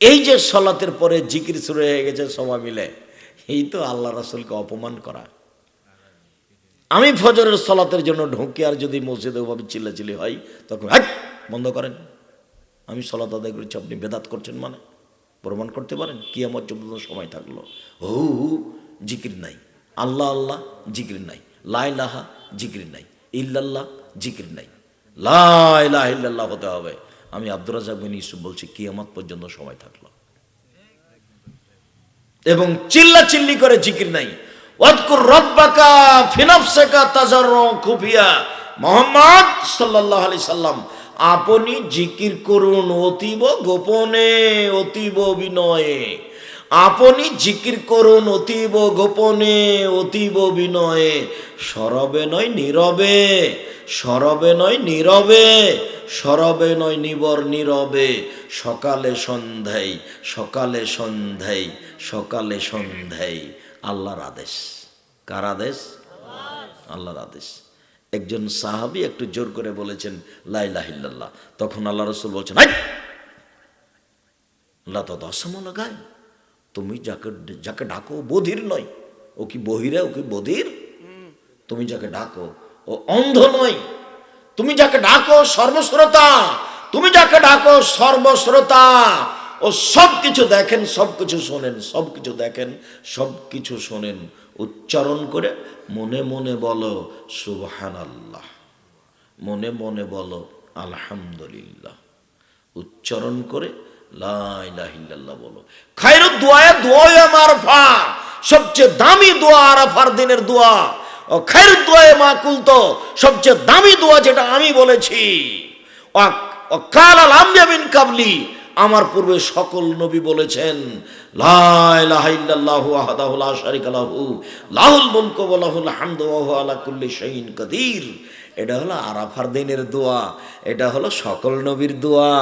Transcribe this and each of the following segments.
এই যে সলাতের পরে জিকির শুরু হয়ে গেছে সবাই মিলে, এই তো আল্লাহ রাসুলকে অপমান করা। আমি ফজরের সলাতের জন্য ঢুকে আর যদি মসজিদে ওভাবে চিল্লাচিল্লি হয়, তখন বন্ধ করেন। আমি সলাত আদায় করেছি, আপনি বেদাত করছেন মানে? প্রমাণ করতে পারেন? কি আমার চব্বিশ সময় থাকল। হু হু, জিকির নাই। আল্লাহ আল্লাহ, জিকির নাই। লাই লাহা জিকির নাই। ইল্লাল্লাহ, জিকির নাই। লাই লাহ ইল্লাল্লাহ হতে হবে। আমি আব্দুর রাজাক ইউসুফ বলছি, কিয়ামত পর্যন্ত সময় থাকল। এবং চিল্লা চিল্লি করে জিকির নাই। ওয়াদকুর রব্বাকা ফিনাফসাকা তাজারর খুফিয়া মোহাম্মদ সাল্লাল্লাহু আলাইহি সাল্লাম, আপনি জিকির করুন অতীব গোপনে, অতীব বিনয়ে আপনি জিকির করুন অতীব গোপনে, অতীব বিনয়ে। সরবে নয় নীরবে, সরবে নয় নীরবে, সরবে নয় নিবর নীরবে। সকালে সন্ধ্যায় সকালে সন্ধ্যায় সকালে সন্ধ্যায়। আল্লাহর আদেশ। কার আদেশ? আল্লাহর আদেশ। একজন সাহাবি একটু জোর করে বলেছেন লাইলাহিল্লাহ তখন আল্লাহ রসুল বলছেন আল্লাহ তো দশম লাগায়। তুমি যাকে যাকে ডাকো বধির নয়। ও কি বহিরে, ও কি বধির? তুমি যাকে ডাকো ও অন্ধ নয়। তুমি যাকে ডাকো সর্বশ্রোতা। তুমি যাকে ডাকো সর্বশ্রোতা। ও সব কিছু দেখেন সব কিছু শোনেন সব কিছু দেখেন সব কিছু শোনেন। উচ্চারণ করে মনে মনে বলো সুবহান আল্লাহ মনে মনে বলো, আলহামদুলিল্লাহ। উচ্চারণ করে লাইলাহিল্লাহ বলো। খাইরু দোয়া দোয়া মারফা সবচেয়ে দামি দোয়া আরাফার দিনের দোয়া। ও খাইরু দোয়া মাকুল তো সবচেয়ে দোয়া যেটা আমি বলেছি। কাবলি, আমার পূর্বে সকল নবী বলেছেন লাহুল মুলকু আলা কুল্লি শাইইন কাদির। এটা হলো আরাফার দিনের দোয়া, এটা হলো সকল নবীর দোয়া,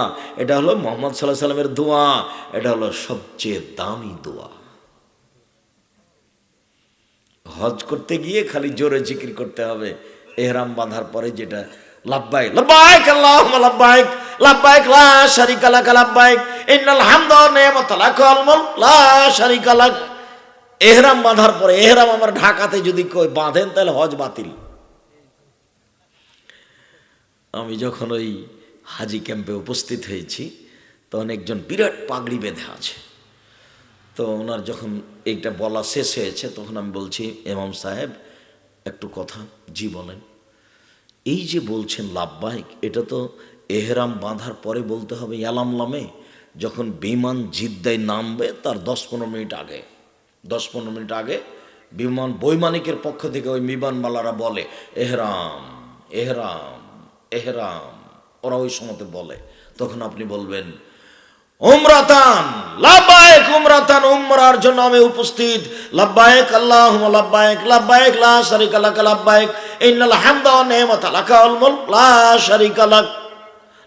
এটা হলো মোহাম্মদ সাল্লাহ সাল্লামের দোয়া, এটা হলো সবচেয়ে দামি দোয়া। হজ করতে গিয়ে খালি জোরে জিকির করতে হবে, এহরাম বাঁধার পরে যেটা, লাব্বাইক লাব্বাইক, আল্লাহুম্মা লাব্বাইক লাব্বাইক, লা শারিকা লাক, লাব্বাইক, ইন্নাল হামদা ওয়া নি'মাতা লাক মুলক, লা শারিকা লাক। এহরাম বাঁধার পরে, এহরাম আমার ঢাকাতে যদি কই বাঁধেন, তাহলে হজ বাতিল। আমি যখন ওই হাজি ক্যাম্পে উপস্থিত হয়েছি, তখন একজন বিরাট পাগড়ি বেঁধে আছে। তো ওনার যখন এইটা বলা শেষ হয়েছে, তখন আমি বলছি এমাম সাহেব, একটু কথা, জি বলেন। এই যে বলছেন লাভবাহিক, এটা তো এহরাম বাঁধার পরে বলতে হবে ইয়ালামলামে যখন বিমান জিদ্দায় নামবে, তার দশ পনেরো মিনিট আগে। দশ পনেরো মিনিট আগে বিমান বৈমানিকের পক্ষ থেকে ওই বিমানবালারা বলে, এহরাম এহরাম। এহরাম। ওরা ওই সময়তে বলে। তখন আপনি বলবেন, উমরাতান লাব্বাইক উমরাতান, উমরার জন্য আমি উপস্থিত। লাব্বাইক আল্লাহুম্মা লাব্বাইক লাব্বাইক লা শারিকা লাক লাব্বাইক ইন্নাল হামদা ওয়া নি'মাতা লাকা ওয়াল মুলক, লা শারিকা লাক।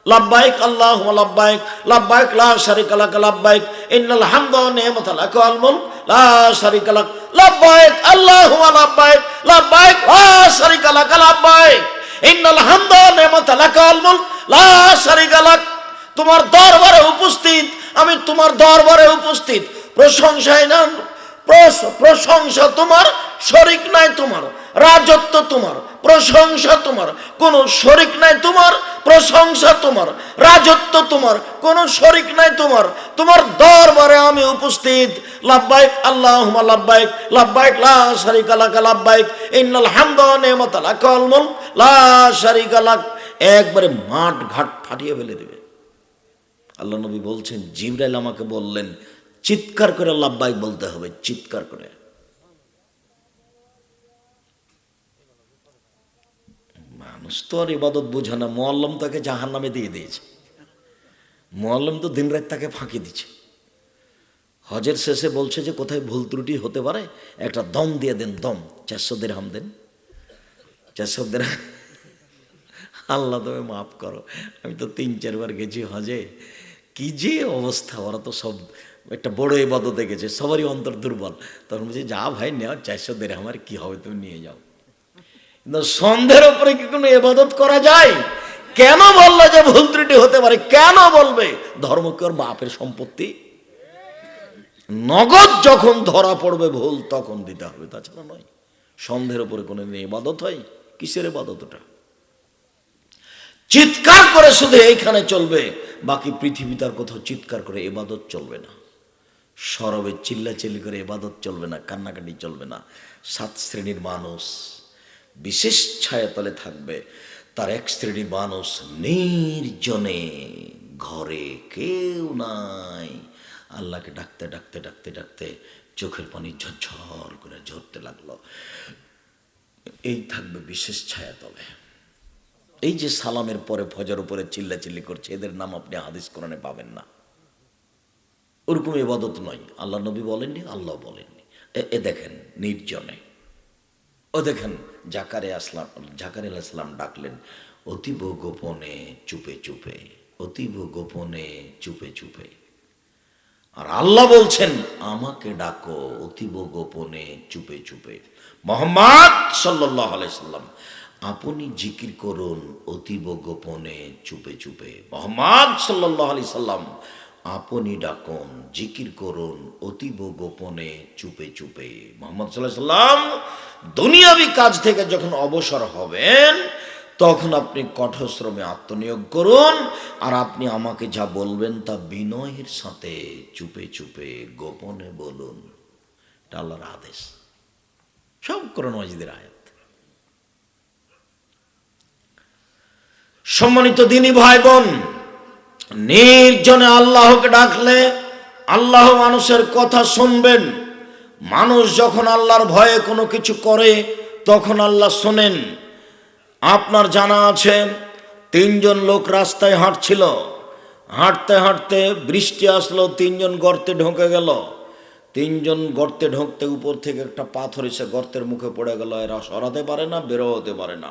লাব্বাইক আল্লাহুম্মা লাব্বাইক লাব্বাইক লা শারিকা লাক লাব্বাইক ইন্নাল হামদা ওয়া নি'মাতা লাকা ওয়াল মুলক, লা শারিকা লাক। লাব্বাইক আল্লাহুম্মা লাব্বাইক লাব্বাইক লা শারিকা লাক লাব্বাইক লা তোমার দরবারে উপস্থিত আমি তোমার দরবারে উপস্থিত। প্রশংসায় না প্রশংসা তোমার, শরিক নাই তোমার, রাজত্ব তোমার, প্রশংসা তোমার, কোনো শরিক নাই তোমার, প্রশংসা তোমার, রাজত্ব তোমার, কোনো শরিক নাই তোমার। তোমার দরবারে আমি উপস্থিত। লাব্বাইক, আল্লাহুম্মা লাব্বাইক লাব্বাইক, লা শারিকা লাক লাব্বাইক। ইন্নাল হামদা লা একবারে মাঠ ঘাট ফাটিয়ে ফেলে দেবে। আল্লাহ নবী বলছেন, জিবরাইল আমাকে বললেন চিৎকার করে লাভবাইক বলতে হবে, চিৎকার করে। মানুষ তো আর ইবাদত বোঝে না, মোয়াল্লম তাকে জাহান নামে দিয়ে দিয়েছে। মোয়াল্লম তো দিন রাত তাকে ফাঁকি দিচ্ছে। হজের শেষে বলছে যে, কোথায় ভুল ত্রুটি হতে পারে, একটা দম দিয়ে দেন, দম। চারশো দেড়হাম দেন। চারশো দেড়হাম। আল্লাহ তুমি মাফ করো, আমি তো তিন চারবার গেছি হজে। কি যে অবস্থা, ওরা তো সব একটা বড় এবাদতে গেছে সবারই অন্তর দুর্বল। তখন বলছি, যা ভাই নেও, চারশো দেড় আমার কি হবে, তুমি নিয়ে যাও। কিন্তু সন্ধ্যের উপরে কি কোনো এবাদত করা যায়? কেন বলল যে ভুল ত্রুটি হতে পারে? কেন বলবে? ধর্ম কি ওর বাপের সম্পত্তি? নগদ যখন ধরা পড়বে ভুল, তখন দিতে হবে, তাছাড়া নয়। সন্দেহের উপরে কোনো দিন ইবাদত হয়? কিসের ইবাদত ওটা? চিৎকার করে শুধু এইখানে চলবে, বাকি পৃথিবী তার কোথাও চিৎকার করে এবাদত চলবে না। সরবে, চিল্লাচিল্লি করে এবাদত চলবে না, কান্নাকাটি চলবে না। সাত শ্রেণির মানুষ বিশেষ ছায়াতলে থাকবে। তার এক শ্রেণির মানুষ নির্জনে ঘরে কেউ নাই। আল্লাহকে ডাকতে ডাকতে ডাকতে ডাকতে চোখের পানি ঝরঝর করে ঝরতে লাগল। এই থাকবে বিশেষ ছায়াতলে এই যে সালামের পরে ফজর উপরে চিল্লাচিল্লি করছে, এদের নাম আপনি হাদিস কোরআনে পাবেন না। ওরকম ইবাদত নয়। আল্লাহ নবী বলেননি, আল্লাহ বলেননি। এ- দেখেন, নির্জনে। ও দেখেন, জাকারে আসলাম জাকারে আসলাম ডাকলেন, অতীব গোপনে চুপে চুপে, অতীব গোপনে চুপে চুপে। আর আল্লাহ বলছেন, আমাকে ডাকো, অতীব গোপনে চুপে চুপে। মোহাম্মদ আলাইসাল্লাম আপনি জিকির করুন, অতীব গোপনে চুপে চুপে। মোহাম্মদ সাল্লাহ আলি সাল্লাম আপনি ডাকুন, জিকির করুন, অতীব গোপনে চুপে চুপে। মোহাম্মদ সাল্লাম দুনিয়াবি কাজ থেকে যখন অবসর হবেন, তখন আপনি কঠোশ্রমে আত্মনিয়োগ করুন আর আপনি আমাকে যা বলবেন তা বিনয়ের সাথে চুপে চুপে গোপনে বলুন। আল্লাহর আদেশ। সব করুন মসজিদের আয়াত। সম্মানিত দিনী ভাই বোন নির্জনে আল্লাহকে ডাকলে আল্লাহ মানুষের কথা শুনবেন। মানুষ যখন আল্লাহর ভয়ে কোনো কিছু করে, তখন আল্লাহ শোনেন। আপনার জানা আছে, তিনজন লোক রাস্তায় হাঁটছিল। হাঁটতে হাঁটতে বৃষ্টি আসলো, তিনজন গর্তে ঢুকে গেল। তিনজন গর্তে ঢুকতে উপর থেকে একটা পাথর এসে গর্তের মুখে পড়ে গেল। এরা সরাতে পারে না বেরো হতে পারে না।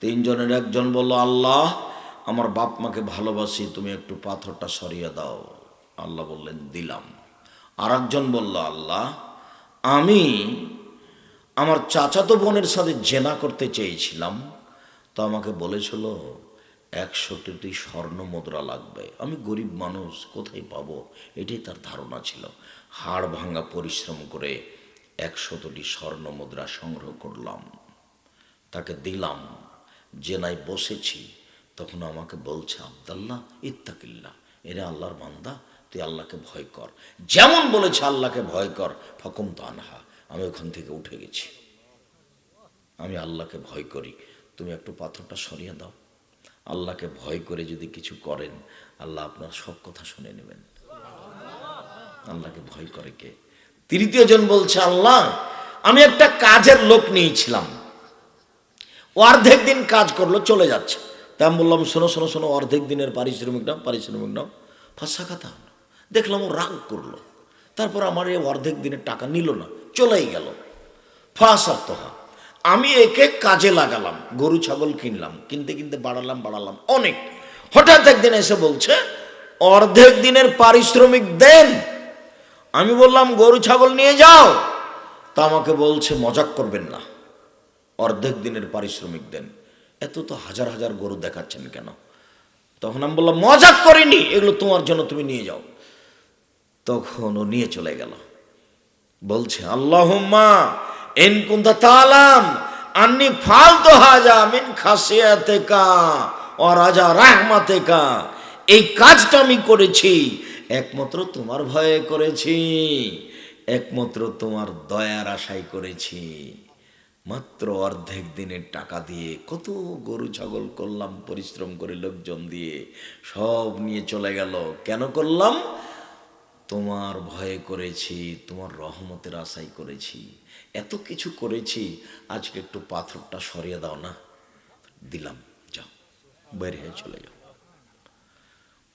তিনজনের একজন বলল, আল্লাহ আমার বাপ মাকে ভালোবাসি, তুমি একটু পাথরটা সরিয়ে দাও। আল্লাহ বললেন, দিলাম। আর একজন বলল, আল্লাহ, আমি আমার চাচাতো বোনের সাথে জেনা করতে চেয়েছিলাম। তো আমাকে বলেছিল একশোটি স্বর্ণ মুদ্রা লাগবে। আমি গরিব মানুষ, কোথায় পাবো? এটাই তার ধারণা ছিল। হাড় ভাঙা পরিশ্রম করে একশতটি স্বর্ণ মুদ্রা সংগ্রহ করলাম। তাকে দিলাম। জেনায় বসেছি। তখন আমাকে বলছে, আবদাল্লাহ ইত্তাকিল্লা এরে আল্লাহর বান্দা, তুই আল্লাহকে ভয় কর। যেমন বলেছে, আল্লাহকে ভয় কর। ফকুম তো আনহা, আমি ওখান থেকে উঠে গেছি। আমি আল্লাহকে ভয় করি। তুমি একটু পাথরটা সরিয়ে দাও। আল্লাহকে ভয় করে যদি কিছু করেন, আল্লাহ আপনার সব কথা শুনে নেবেন। আল্লাহকে ভয় করে কে? তৃতীয় জন বলছে, আল্লাহ, আমি একটা কাজের লোক নিয়েছিলাম। অর্ধেক দিন কাজ করল, চলে যাচ্ছে। তা আমি বললাম, শোনো শোনো শোনো, অর্ধেক দিনের পারিশ্রমিক নাও পারিশ্রমিক নাও। ফাঁসা কথা হলো দেখলাম ও রাগ করল। তারপর আমার এই অর্ধেক দিনের টাকা নিল না, চলেই গেল। ফাঁসাত্মহা আমি একে কাজে লাগালাম, গরু, ছাগল কিনলাম, কিনতে কিনতে বাড়ালাম বাড়ালাম, অনেক। হঠাৎ একদিন এসে বলছে, অর্ধেক দিনের পারিশ্রমিক দেন। আমি বললাম, গরু, ছাগল নিয়ে যাও। তা আমাকে বলছে, মজাক করবেন না। অর্ধেক দিনের পারিশ্রমিক দেন। এত তো হাজার হাজার গরু দেখাচ্ছেন কেন? তখন আমি বললাম, মজাক করিনি, এগুলো তোমার জন্য তুমি নিয়ে যাও। তখন ও নিয়ে চলে গেল। বলছে, আল্লাহুম্মা এন কুন্তা তালাম আন্নি ফালতু হাজা মিন খাসিয়াতেকা ও রাজা রাহমাতেকা। এই কাজটা আমি করেছি, একমাত্র তোমার ভয়ে করেছি, একমাত্র তোমার দয়ার আশাই করেছি। মাত্র অর্ধেক দিনের টাকা দিয়ে কত গরু, ছাগল করলাম পরিশ্রম করে লোকজন দিয়ে সব নিয়ে চলে গেল। কেন করলাম? তোমার ভয়ে করেছি, তোমার রহমতের আশাই করেছি। এত কিছু করেছি, আজকে একটু পাথরটা সরিয়ে দাও না। দিলাম, যাও বের হয়ে চলে যাও।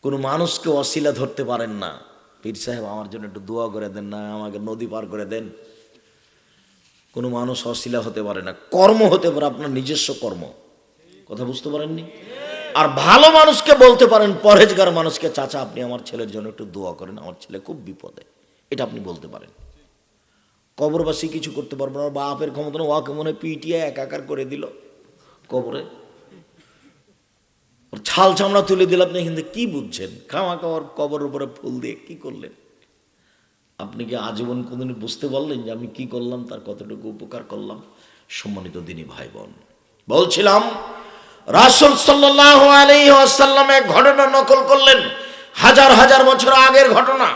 কোনো মানুষকে অশিলা ধরতে পারেন না। পীর সাহেব, আমার জন্য একটু দোয়া করে দেন না, আমাকে নদী পার করে দেন। কোনো মানুষ অশিলা হতে পারে না, কর্ম হতে পারে, আপনার নিজস্ব কর্ম। কথা বুঝতে পারেননি? আর ভালো মানুষকে বলতে পারেন পরেজগার মানুষকে, চাচা, আপনি আমার ছেলের জন্য একটু দোয়া করেন, আমার ছেলে খুব বিপদে। এটা আপনি বলতে পারেন। কবরবাসী কিছু করতে পারব না বাপের ক্ষমতা না, ওয়াকে মনে পিটিয়ে একাকার করে দিল কবরে। ছাল চামড়া তুলে দিল, আপনি কিন্তু কি বুঝছেন? খামা খাওয়ার কবর উপরে ফুল দিয়ে কি করলেন? আপনি কি আজীবন কোনদিন বুঝতে পারলেন যে আমি কি করলাম, তার কতটুকু উপকার করলাম? সম্মানিত দিনী ভাই বোন বলছিলাম, রাসুল আসাল্লামে ঘটনা নকল করলেন হাজার হাজার বছর আগের ঘটনা।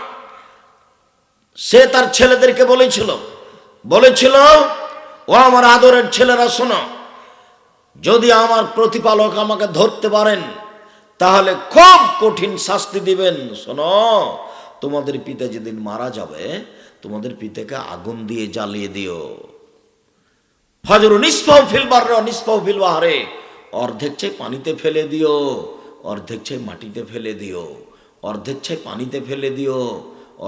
সে তার ছেলেদেরকে বলেছিল বলেছিল, ও আমার আদরের ছেলেরা, শোনো, যদি আমার প্রতিপালক আমাকে ধরতে পারেন, তাহলে খুব কঠিন শাস্তি দিবেন, শোনো তোমাদের পিতা যেদিন মারা যাবে, তোমাদের পিতাকে আগুন দিয়ে জ্বালিয়ে দিও। ফজর নিষ্পাও ফিলবার নিষ্পাও ফিল বাহারে। অর্ধেক চাই পানিতে ফেলে দিও, অর্ধেক চাই মাটিতে ফেলে দিও। অর্ধেক চাই পানিতে ফেলে দিও,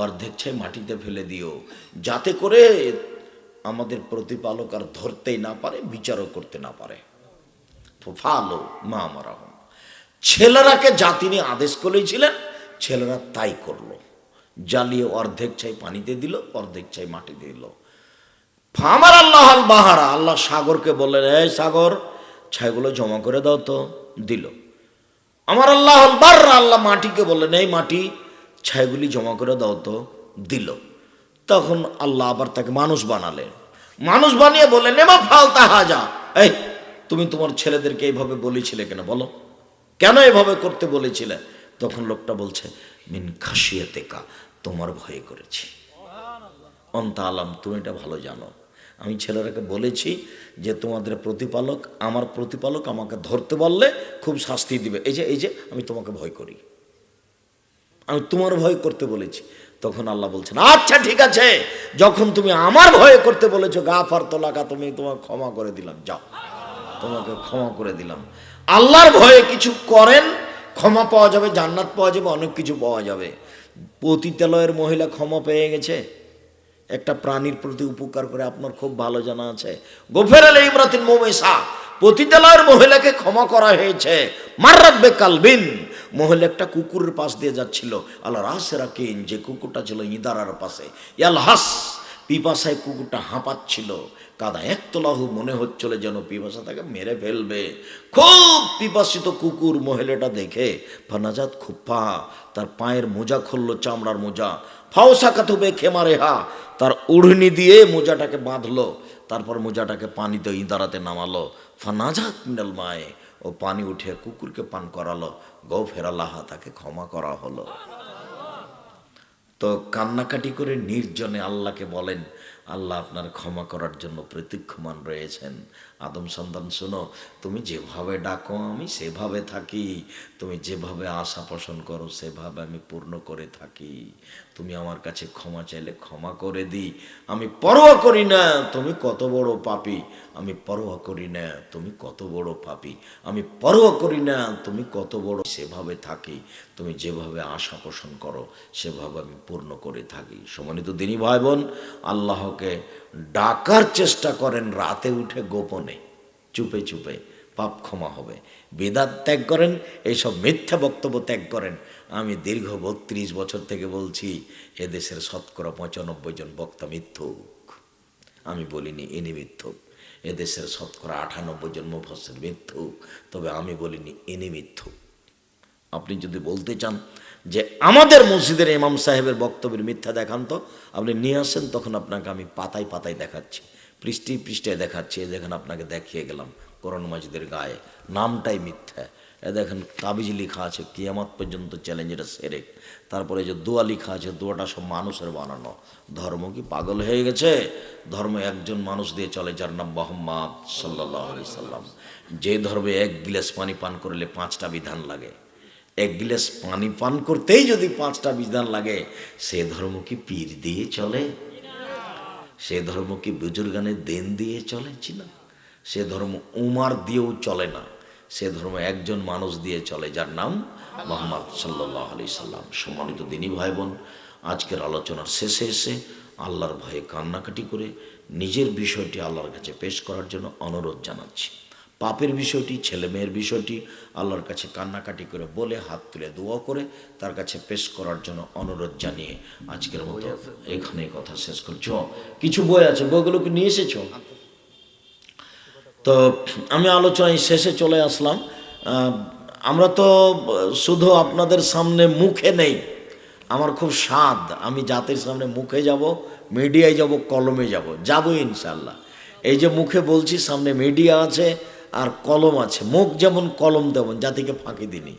অর্ধেক চাই মাটিতে ফেলে দিও। যাতে করে আমাদের প্রতিপালক আর ধরতেই না পারে, বিচারও করতে না পারে। ফালো মা মারাহম ছেলেরাকে যা তিনি আদেশ করেছিলেন, ছেলেরা তাই করল। জ্বালিয়ে অর্ধেক চাই পানিতে দিল, অর্ধেক চাই মাটিতে দিল। ফামার আল্লাহ আল বাহারা, আল্লাহ সাগরকে বললেন, এই সাগর, ছাইগুলো জমা করে দাও তো। দিল। আমার আল্লাহ আল বাররা, আল্লাহ মাটিকে বললেন, এই মাটি ছাইগুলি জমা করে দাও তো। দিল। তখন আল্লাহ আবার তাকে মানুষ বানালেন। মানুষ বানিয়ে বললেন এমা ফালতা হাজা। এই, তুমি তোমার ছেলেদেরকে এইভাবে বলেছিলে কেন বলো? কেন এভাবে করতে বলেছিলে? তখন লোকটা বলছে, মিন খাসিয়াতে কা তোমার ভয়ে করেছি। অন্ত আলাম তুমি এটা ভালো জানো। আমি ছেলেরাকে বলেছি যে, তোমাদের প্রতিপালক, আমার প্রতিপালক আমাকে ধরতে বললে খুব শাস্তি দিবে। এই যে এই যে, আমি তোমাকে ভয় করি। আমি তোমার ভয় করতে বলেছি। তখন আল্লাহ বলছেন আচ্ছা ঠিক আছে। যখন তুমি আমার ভয়ে করতে বলেছ, গা ফার তোলাকা, তুমি তোমাকে ক্ষমা করে দিলাম, যাও। তোমাকে ক্ষমা করে দিলাম। আল্লাহর ভয়ে কিছু করেন, ক্ষমা পাওয়া যাবে, জান্নাত পাওয়া যাবে, অনেক কিছু পাওয়া যাবে। পতিতালয়ের মহিলা ক্ষমা পেয়ে গেছে। একটা প্রাণীর প্রতি উপকার করে আপনার খুব ভালো জানা আছে। গোফের আল ইমরাতিন মোমেশা পতিতালয়ের মহিলাকে ক্ষমা করা হয়েছে। মার্রাত বেকালবিন মহিলা একটা কুকুরের পাশ দিয়ে যাচ্ছিল। আল্লাহ রাস রাকিন যে কুকুরটা ছিল ইদারার পাশে। ইয়াল হাস, পিপাসায় কুকুরটা হাঁপাচ্ছিল। কাদা একতলাহু মনে হচ্ছিল যেন পিপাসা তাকে মেরে ফেলবে। খুব পিপাসিত কুকুর মহিলাটা দেখে ফানাজাত খুপ্পা তার পায়ের মোজা খুললো চামড়ার মোজা। ফাওসা কাতুবে খেমারে হা, তার উড়নি দিয়ে মোজাটাকে বাঁধলো, তারপর মোজাটাকে পানিতে ইদারাতে নামালো। ফানাজাত মিনাল মায়ে, ও পানি উঠে কুকুরকে পান করালো গৌ ফেরালাহা তাকে ক্ষমা করা হলো। তো কান্নাকাটি করে নির্জনে আল্লাহকে বলেন আল্লাহ আপনার ক্ষমা করার জন্য প্রতীক্ষমান রয়েছেন। আদম সন্তান, শোনো, তুমি যেভাবে ডাকো, আমি সেভাবে থাকি। তুমি যেভাবে আশা পোষণ করো, সেভাবে আমি পূর্ণ করে থাকি। তুমি আমার কাছে ক্ষমা চাইলে ক্ষমা করে দিই। আমি পরোয়া করি না, তুমি কত বড় পাপি। আমি পরোয়া করি না, তুমি কত বড় পাপি। আমি পরোয়া করি না, তুমি কত বড়। সেভাবে থাকি, তুমি যেভাবে আশা পোষণ করো, সেভাবে আমি পূর্ণ করে থাকি। সমানিত দিনী ভাই বোন আল্লাহকে ডাকার চেষ্টা করেন রাতে উঠে গোপনে। চুপে চুপে পাপ ক্ষমা হবে। বেদাত ত্যাগ করেন, এইসব মিথ্যা বক্তব্য ত্যাগ করেন। আমি দীর্ঘ বত্রিশ বছর থেকে বলছি এদেশের শতকরা পঁচানব্বই জন বক্তা মিথ্যুক। আমি বলিনি ইনি মিথ্যুক। এদেশের শতকরা আটানব্বই জন মুফসের মিথ্যুক। তবে আমি বলিনি ইনি মিথ্যুক। আপনি যদি বলতে চান যে আমাদের মসজিদের ইমাম সাহেবের বক্তব্যের মিথ্যা দেখান তো আপনি নিয়ে আসেন, তখন আপনাকে আমি পাতায় পাতায় দেখাচ্ছি পৃষ্টি পৃষ্ঠায় দেখাচ্ছি এ দেখেন আপনাকে দেখিয়ে গেলাম করণ মাজিদের গায়ে। নামটাই মিথ্যা। এ দেখেন তাবিজ লেখা আছে, কিয়ামত পর্যন্ত চ্যালেঞ্জ এটা সেরেক তারপরে যে দোয়া লেখা আছে, দোয়াটা সব মানুষের বানানো। ধর্ম কি পাগল হয়ে গেছে? ধর্ম একজন মানুষ দিয়ে চলে, যার নাম মোহাম্মদ সাল্লাহ আলি সাল্লাম। যে ধর্মে এক গিলাস পানি পান করলে পাঁচটা বিধান লাগে। এক গিলাস পানি পান করতেই যদি পাঁচটা বিধান লাগে, সে ধর্ম কি পীর দিয়ে চলে? সে ধর্ম কি বুজুর্গানের দেন দিয়ে চলে? ছিল সে ধর্ম উমার দিয়েও চলে না। সে ধর্ম একজন মানুষ দিয়ে চলে যার নাম মোহাম্মদ সাল্লাহ আলি সাল্লাম। সম্মানিত দিনী ভাই বোন আজকের আলোচনার শেষে এসে আল্লাহর ভয়ে কান্নাকাটি করে নিজের বিষয়টি আল্লাহর কাছে পেশ করার জন্য অনুরোধ জানাচ্ছি। পাপের বিষয়টি ছেলে মেয়ের বিষয়টি আল্লাহর কাছে কান্নাকাটি করে বলে হাত তুলে দোয়া করে তার কাছে পেশ করার জন্য অনুরোধ জানিয়ে আজকের মতো এখানে কথা শেষ করছ। কিছু বই আছে বইগুলোকে নিয়ে এসেছ? তো আমি আলোচনায় শেষে চলে আসলাম। আমরা তো, শুধু আপনাদের সামনে মুখে নেই, আমার খুব স্বাদ, আমি জাতির সামনে মুখে যাব, মিডিয়ায় যাব, কলমে যাব, যাব ইনশাল্লাহ এই যে মুখে বলছি, সামনে মিডিয়া আছে আর কলম আছে, মুখ যেমন কলম তেমন, জাতিকে ফাঁকি দিনি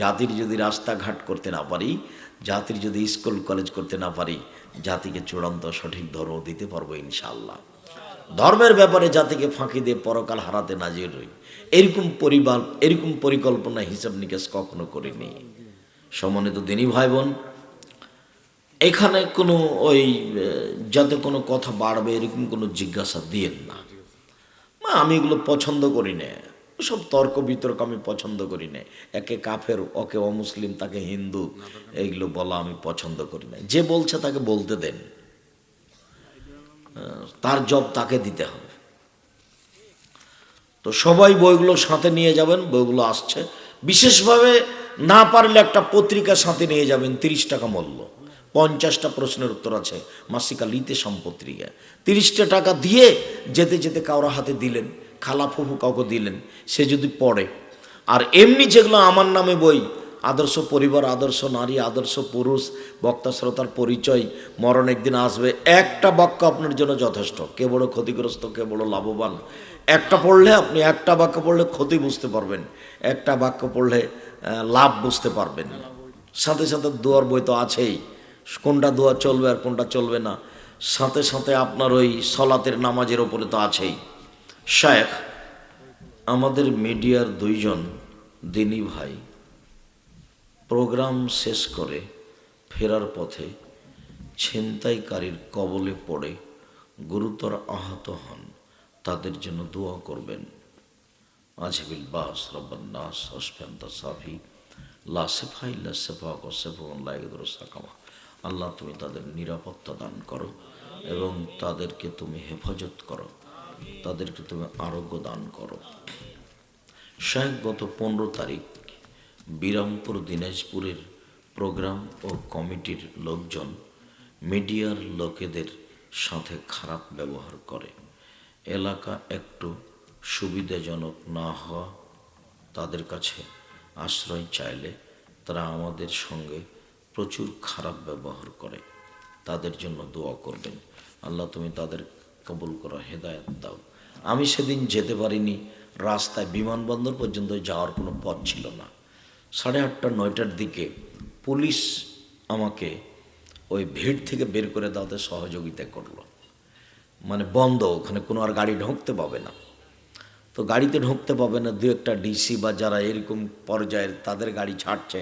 জাতির যদি রাস্তাঘাট করতে না পারি, জাতির যদি স্কুল, কলেজ করতে না পারি, জাতিকে চূড়ান্ত সঠিক ধর্ম দিতে পারব ইনশাল্লাহ ধর্মের ব্যাপারে জাতিকে ফাঁকি দিয়ে পরকাল হারাতে নাজির হই। এরকম পরিবার এরকম পরিকল্পনা হিসাব নিকেশ কখনো করিনি। সম্মানিত দিনী ভাই বোন এখানে কোনো ওই যাতে কোনো কথা বাড়বে এরকম কোনো জিজ্ঞাসা দিয়েন না। মা, আমি এগুলো পছন্দ করি না। সব তর্ক বিতর্ক আমি পছন্দ করি না। একে কাফের ওকে অমুসলিম তাকে হিন্দু এইগুলো বলা আমি পছন্দ করি না। যে বলছে তাকে বলতে দেন। তার জব তাকে দিতে হবে। তো সবাই বইগুলো সাথে নিয়ে যাবেন, বইগুলো আসছে। বিশেষভাবে না পারলে একটা পত্রিকা সাথে নিয়ে যাবেন, তিরিশ টাকা মূল্য। পঞ্চাশটা প্রশ্নের উত্তর আছে, মাসিকা লিতে সম্পত্রিকা। তিরিশটা টাকা দিয়ে যেতে যেতে কারোর হাতে দিলেন, খালা ফুফু কাউকে দিলেন, সে যদি পড়ে। আর এমনি যেগুলো আমার নামে বই আদর্শ পরিবার, আদর্শ নারী, আদর্শ পুরুষ, বক্তা, শ্রোতার পরিচয়, মরণ একদিন আসবে। একটা বাক্য আপনার জন্য যথেষ্ট। কে বড় ক্ষতিগ্রস্ত, কে বড় লাভবান। একটা পড়লে আপনি একটা বাক্য পড়লে ক্ষতি বুঝতে পারবেন। একটা বাক্য পড়লে লাভ বুঝতে পারবেন। সাথে সাথে দোয়ার বই তো আছেই। কোনটা দোয়া চলবে আর কোনটা চলবে না। সাথে সাথে আপনার ওই সলাতের নামাজের ওপরে তো আছেই। শেখ আমাদের মিডিয়ার দুইজন দিনী ভাই। প্রোগ্রাম শেষ করে ফেরার পথে ছিনতাইকারীর কবলে পড়ে গুরুতর আহত হন। তাদের জন্য দোয়া করবেন। আজবিল বাস রব্বান্নাস অসফেন্তা সাফি লা সেফাই লা সেফা সাকামা। আল্লাহ তুমি তাদের নিরাপত্তা দান করো এবং তাদেরকে তুমি হেফাজত করো, তাদেরকে তুমি আরোগ্য দান করো। শাহেক গত পনেরো তারিখ বিরামপুর দিনাজপুরের প্রোগ্রাম ও কমিটির লোকজন মিডিয়ার লোকেদের সাথে খারাপ ব্যবহার করে। এলাকা একটু সুবিধাজনক না হওয়া তাদের কাছে আশ্রয় চাইলে তারা আমাদের সঙ্গে প্রচুর খারাপ ব্যবহার করে। তাদের জন্য দোয়া করবেন। আল্লাহ তুমি তাদের কবুল করো, হেদায়ত দাও। আমি সেদিন যেতে পারিনি, রাস্তায় বিমানবন্দর পর্যন্ত যাওয়ার কোনো পথ ছিল না। সাড়ে আটটা, নয়টার দিকে পুলিশ আমাকে ওই ভিড় থেকে বের করে দেওয়াতে সহযোগিতা করল। মানে বন্ধ, ওখানে কোনো আর গাড়ি ঢুকতে পাবে না। তো গাড়িতে ঢুকতে পাবে না, দু একটা ডিসি বা যারা এরকম পর্যায়ের তাদের গাড়ি ছাড়ছে।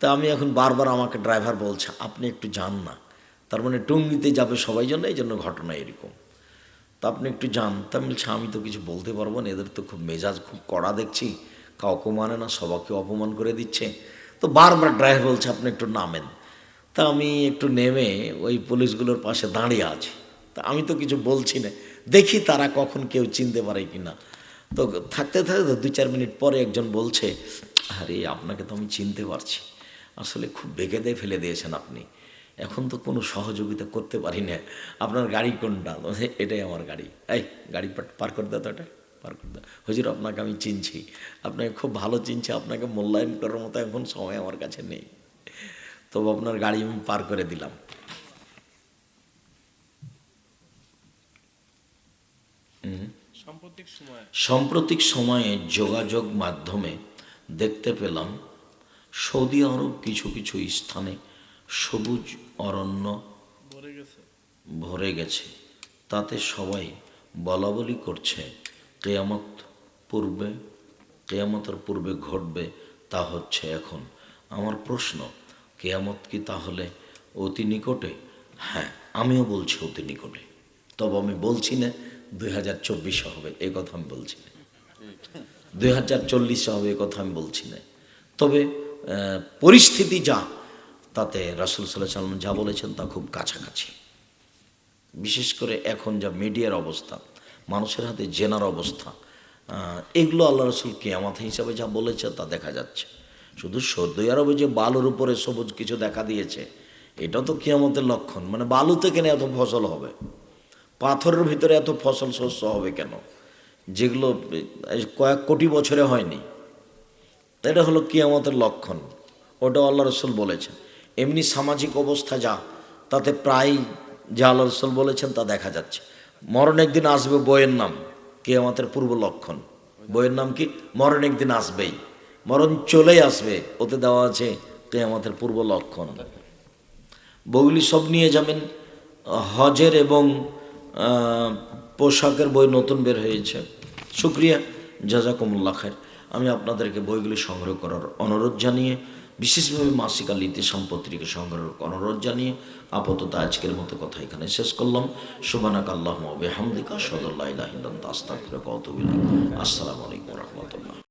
তা আমি এখন বারবার আমাকে ড্রাইভার বলছে, আপনি একটু যান না। তার মানে টুঙ্গিতে যাবে সবাই জন্য এই জন্য ঘটনা এরকম। তা আপনি একটু যান। তা বলছি, আমি তো কিছু বলতে পারব না, এদের তো খুব মেজাজ, খুব কড়া দেখছি। কাউকে মানে না, সবাইকে অপমান করে দিচ্ছে। তো বারবার ড্রাইভার বলছে, আপনি একটু নামেন। তা আমি একটু নেমে ওই পুলিশগুলোর পাশে দাঁড়িয়ে আছি। তা আমি তো কিছু বলছি না। দেখি তারা কখন কেউ চিনতে পারে কি না তো থাকতে থাকতে দু চার মিনিট পরে একজন বলছে, আরে, আপনাকে তো আমি চিনতে পারছি। আসলে খুব বেগে দিয়ে ফেলে দিয়েছেন আপনি। এখন তো কোনো সহযোগিতা করতে পারি না। আপনার গাড়ি কোনটা? এটাই আমার গাড়ি। এই, গাড়ি পার করে দাও তো এটা। পার করে দাও হুজুর আপনাকে আমি চিনছি। আপনাকে খুব ভালো চিনছি আপনাকে মূল্যায়ন করার মতো এখন সময় আমার কাছে নেই। তবু আপনার গাড়ি আমি পার করে দিলাম। সাম্প্রতিক সময়ে যোগাযোগ মাধ্যমে দেখতে পেলাম সৌদি আরব কিছু কিছু স্থানে সবুজ অরণ্য ভরে গেছে। ভরে গেছে। তাতে সবাই বলাবলি করছে কেয়ামত পূর্বে, কেয়ামতের পূর্বে ঘটবে তা হচ্ছে এখন। আমার প্রশ্ন, কেয়ামত কি তাহলে অতি নিকটে? হ্যাঁ আমিও বলছি অতি নিকটে। তবে আমি বলছি না, দুই হাজার চব্বিশে হবে, এ কথা আমি বলছি না। দুই হাজার চল্লিশে হবে, এ কথা আমি বলছি না। তবে পরিস্থিতি যা, তাতে রাসুল সাল্লাহ সাল্লাম যা বলেছেন তা খুব কাছাকাছি। বিশেষ করে এখন যা মিডিয়ার অবস্থা মানুষের হাতে জেনার অবস্থা। এগুলো আল্লাহ রসুল কেয়ামাত হিসাবে যা বলেছে তা দেখা যাচ্ছে। শুধু সৌদি আরবে যে বালুর উপরে সবুজ কিছু দেখা দিয়েছে, এটা তো কেয়ামতের লক্ষণ। মানে বালু থেকে না এত ফসল হবে? পাথরের ভিতরে এত ফসল শস্য হবে কেন? যেগুলো কয়েক কোটি বছরে হয়নি। এটা হলো কিয়ামতের লক্ষণ। ওটা আল্লাহ রসুল বলেছেন। এমনি সামাজিক অবস্থা যা, তাতে প্রায় যা আল্লাহ রসুল বলেছেন তা দেখা যাচ্ছে। মরণ একদিন আসবে বইয়ের নাম। কে আমাদের পূর্ব লক্ষণ। বইয়ের নাম কি? মরণ একদিন আসবেই। মরণ চলেই আসবে, ওতে দেওয়া আছে কে আমাদের পূর্ব লক্ষণ। বইগুলি সব নিয়ে যাবেন। হজের এবং পোশাকের বই নতুন বের হয়েছে। শুক্রিয়া। জাজাকুমুল্লাহ খায়ের আমি আপনাদেরকে বইগুলি সংগ্রহ করার অনুরোধ জানিয়ে বিশেষভাবে মাসিক আল ইতিসাম পত্রিকা সংগ্রহ অনুরোধ জানিয়ে আপাতত আজকের মতো কথা এখানে শেষ করলাম। সুবানাক আল্লাহ হামদিকা সদুল্লাহ আসসালামু আলাইকুম রহমতুল্লাহ।